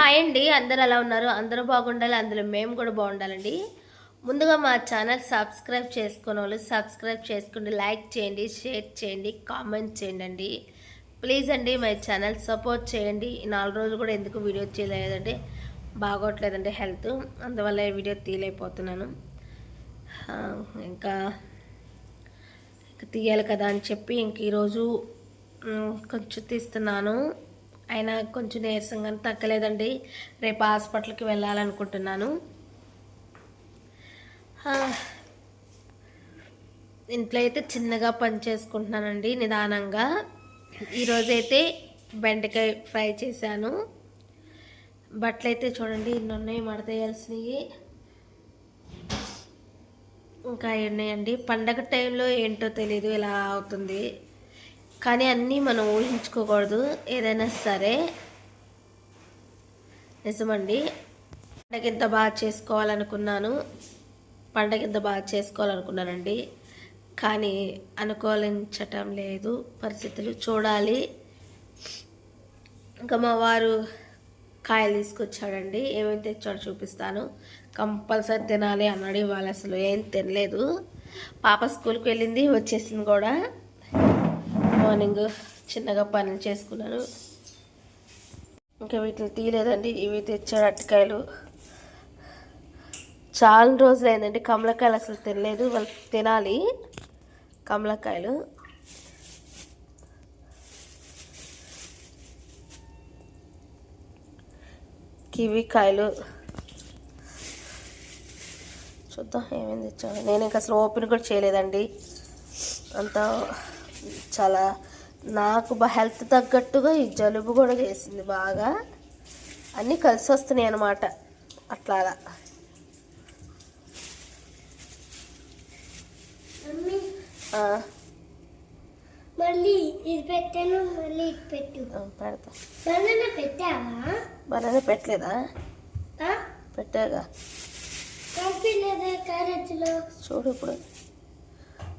Hi అండి అందరు ఎలా ఉన్నారు? అందరూ బాగుండాలి అందులో మేము కూడా బాగుండాలండి. ముందుగా మా ఛానల్ సబ్స్క్రైబ్ చేసుకునే వాళ్ళు సబ్స్క్రైబ్ చేసుకోండి లైక్ చేయండి షేర్ చేయండి కామెంట్ చేయండి అండి ప్లీజ్ అండి మా ఛానల్ సపోర్ట్ చేయండి. నాలుగు రోజులు కూడా ఎందుకు వీడియో చేయలేదండి బాగోట్లేదండి హెల్త్. అందువల్ల ఈ వీడియో తీయలేకపోతున్నాను. ఇంకా ఇంకా తీయాలి కదా అని చెప్పి ఇంక ఈరోజు కొంచెం తీస్తున్నాను. అయినా కొంచెం నీరసంగా తగ్గలేదండి. రేపు హాస్పిటల్కి వెళ్ళాలనుకుంటున్నాను. ఇంట్లో అయితే చిన్నగా పని చేసుకుంటున్నానండి నిదానంగా. ఈరోజైతే బెండకాయ ఫ్రై చేశాను. బట్టలు అయితే చూడండి ఇన్ని ఉన్నాయి మడతేయాల్సినవి ఇంకా ఉన్నాయండి? పండగ టైంలో ఏంటో తెలియదు ఇలా అవుతుంది. కానీ అన్నీ మనం ఊహించుకోకూడదు. ఏదైనా సరే. నిజమండి. పండగ ఇంత బాగా చేసుకోవాలనుకున్నాను. పండగ ఇంత బాగా చేసుకోవాలనుకున్నానండి. కానీ అనుకూలించటం లేదు. పరిస్థితులు చూడాలి. ఇంకా మా వారు కాయలు తీసుకొచ్చాడండి. ఏమేమి తెచ్చాడో చూపిస్తాను. కంపల్సరీ తినాలి అన్నాడు. ఇవాళ అసలు ఏం తినలేదు. పాప స్కూల్కి వెళ్ళింది వచ్చేసింది కూడా. మార్నింగ్ చిన్నగా పనులు చేసుకున్నాను. ఇంకా వీటిని తీయలేదండి ఇవి తెచ్చాడు అరటికాయలు. చాలా రోజులు అయిందండి కమలకాయలు అసలు తినలేదు వాళ్ళు తినాలి కమలకాయలు. కివి కాయలు చూద్దాం ఏమేమి తెచ్చాను నేను ఇంకా అసలు ఓపెన్ కూడా చేయలేదండి. అంతా చాలా నాకు హెల్త్ తగ్గట్టుగా ఈ జలుబు కూడా చేసింది బాగా. అన్నీ కలిసి వస్తున్నాయి అన్నమాట. అట్లా మళ్ళీ ఇది పెట్టాను మళ్ళీ ఇది పెట్టు. ఆ, పెడతా. బనానా పెట్టావా? బనానా పెట్టలేదా? పెట్టాగా. క్యారెట్లో? చూడు ఇప్పుడు.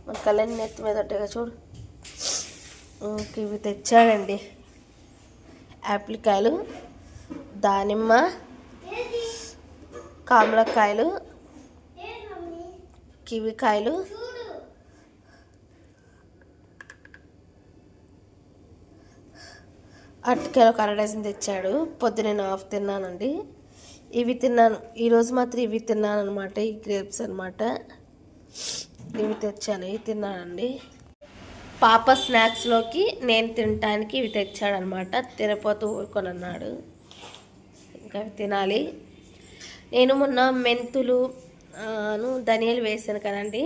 మన కళ్యాణ్ నెత్తి మీద చూడు. ఇంక ఇవి తెచ్చాడండి. యాప్లికాయలు దానిమ్మ కామలకాయలు కివికాయలు కివి కాయలు అరటికాయలు ఒక అర డజన్ తెచ్చాడు. పొద్దు నేను హాఫ్ తిన్నానండి. ఇవి తిన్నాను. ఈరోజు మాత్రం ఇవి తిన్నాను అనమాట ఈ గ్రేప్స్ అనమాట ఇవి తెచ్చాను. ఇవి తిన్నానండి. పాప స్నాక్స్లోకి నేను తినటానికి ఇవి తెచ్చాడనమాట. తినపోతూ ఊరుకొని అన్నాడు ఇంకా అవి తినాలి. నేను మొన్న మెంతులు ధనియాలు వేసాను కదండి.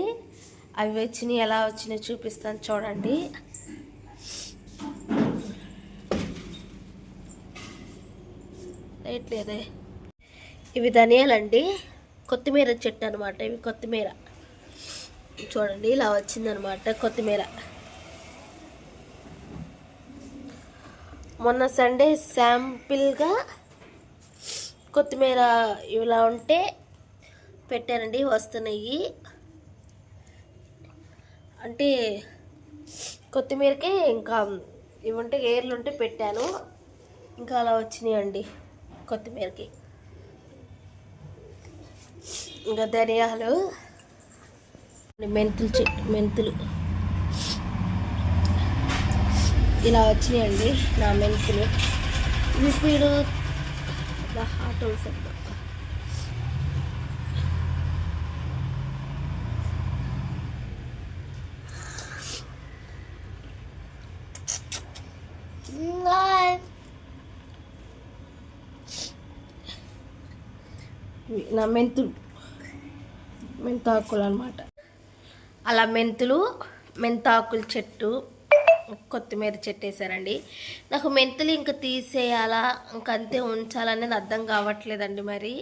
అవి వచ్చినాయి ఎలా వచ్చినాయి చూపిస్తాను చూడండి. లైట్ ఇవి ధనియాలండి. కొత్తిమీర చెట్టు అనమాట. ఇవి కొత్తిమీర. చూడండి ఇలా వచ్చిందనమాట కొత్తిమీర. మొన్న సండే శాంపిల్గా కొత్తిమీర ఇలా ఉంటే పెట్టానండి వస్తున్నాయి. అంటే కొత్తిమీరకే ఇంకా ఇవి ఉంటే ఏర్లు ఉంటే పెట్టాను. ఇంకా అలా వచ్చినాయండి కొత్తిమీరకి. ఇంకా ధనియాలు మెంతులు చెట్టు మెంతులు. ఇలా వచ్చినాయండి నా మెంతులు. ఇప్పుడు హాట్ హౌస్ నా మెంతులు మెంతాకులు అనమాట అలా మెంతులు మెంతాకుల చెట్టు కొత్తిమీర చెట్టేశారండి. నాకు మెంతులు ఇంకా తీసేయాలా ఇంకా అంతే ఉంచాలనేది అర్థం కావట్లేదండి మరి.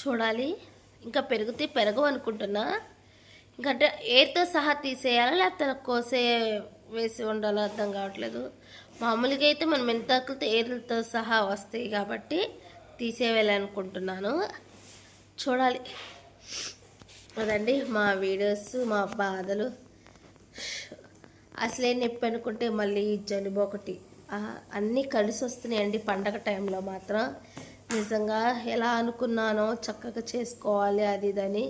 చూడాలి. ఇంకా పెరిగితే పెరగవు అనుకుంటున్నా. ఇంకంటే ఏర్తో సహా తీసేయాలా లేకపోతే కోసే వేసి ఉండాలో అర్థం కావట్లేదు. మామూలుగా అయితే మనం మెంతాకులతో ఏర్లతో సహా వస్తాయి కాబట్టి తీసేయాలనుకుంటున్నాను చూడాలి. అదండి మా వీడియోస్ మా బాధలు. అసలే నొప్పి అనుకుంటే మళ్ళీ జలుబు ఒకటి. అన్నీ కలిసి వస్తున్నాయండి పండగ టైంలో మాత్రం. నిజంగా ఎలా అనుకున్నానో చక్కగా చేసుకోవాలి అది ఇదని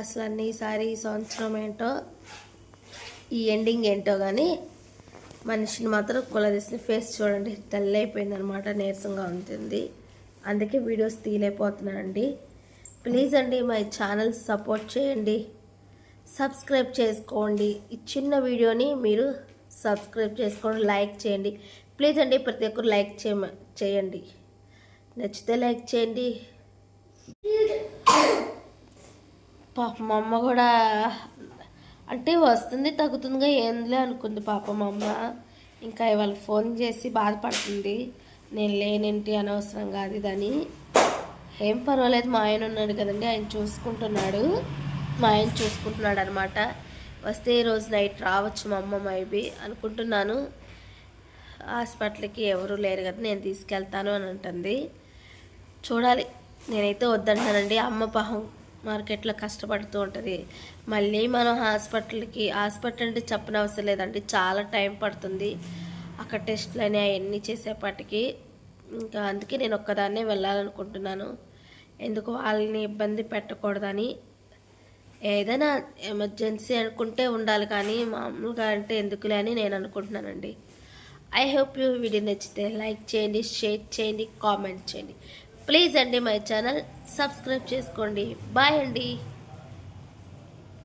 అసలు అన్ని ఈసారి ఈ సంవత్సరం ఏంటో ఈ ఎండింగ్ ఏంటో కానీ మనిషిని మాత్రం కులదీసిన ఫేస్ చూడండి. డల్ నీరసంగా ఉంటుంది. అందుకే వీడియోస్ తీయలేకపోతున్నానండి. ప్లీజ్ అండి మై ఛానల్ సపోర్ట్ చేయండి. సబ్స్క్రైబ్ చేసుకోండి. ఈ చిన్న వీడియోని మీరు సబ్స్క్రైబ్ చేసుకోండి లైక్ చేయండి. ప్లీజ్ అండి ప్రతి ఒక్కరు లైక్ చేయ చేయండి. నచ్చితే లైక్ చేయండి. పాప మా అమ్మ కూడా అంటే వస్తుంది తగ్గుతుందిగా ఏంలే అనుకుంది పాప మా అమ్మ. ఇంకా ఇవాళ ఫోన్ చేసి బాధపడుతుంది. నేను లేనేంటి అనవసరం కాదు ఇదని ఏం పర్వాలేదు మా ఆయన ఉన్నాడు కదండి ఆయన చూసుకుంటున్నాడు. మా ఆయన చూసుకుంటున్నాడు అనమాట వస్తే ఈరోజు నైట్ రావచ్చు మా అమ్మ మైబీ అనుకుంటున్నాను. హాస్పిటల్కి ఎవరూ లేరు కదా నేను తీసుకెళ్తాను అని అంటుంది. చూడాలి నేనైతే వద్దంటానండి. అమ్మ పాహం మార్కెట్లో కష్టపడుతూ ఉంటుంది. మళ్ళీ మనం హాస్పిటల్కి హాస్పిటల్ అంటే చెప్పనవసరం లేదండి. చాలా టైం పడుతుంది. అక్కడ టెస్ట్లు అని అవన్నీ చేసేపాటికి. ఇంకా అందుకే నేను ఒక్కదాన్నే వెళ్ళాలనుకుంటున్నాను. ఎందుకు వాళ్ళని ఇబ్బంది పెట్టకూడదని ఏదైనా ఎమర్జెన్సీ అనుకుంటే ఉండాలి కానీ మామూలుగా అంటే ఎందుకులే అని నేను అనుకుంటున్నానండి. ఐ హోప్ యూ వీడియో నచ్చితే లైక్ చేయండి షేర్ చేయండి కామెంట్ చేయండి. ప్లీజ్ అండి మై ఛానల్ సబ్స్క్రైబ్ చేసుకోండి. బాయ్ అండి.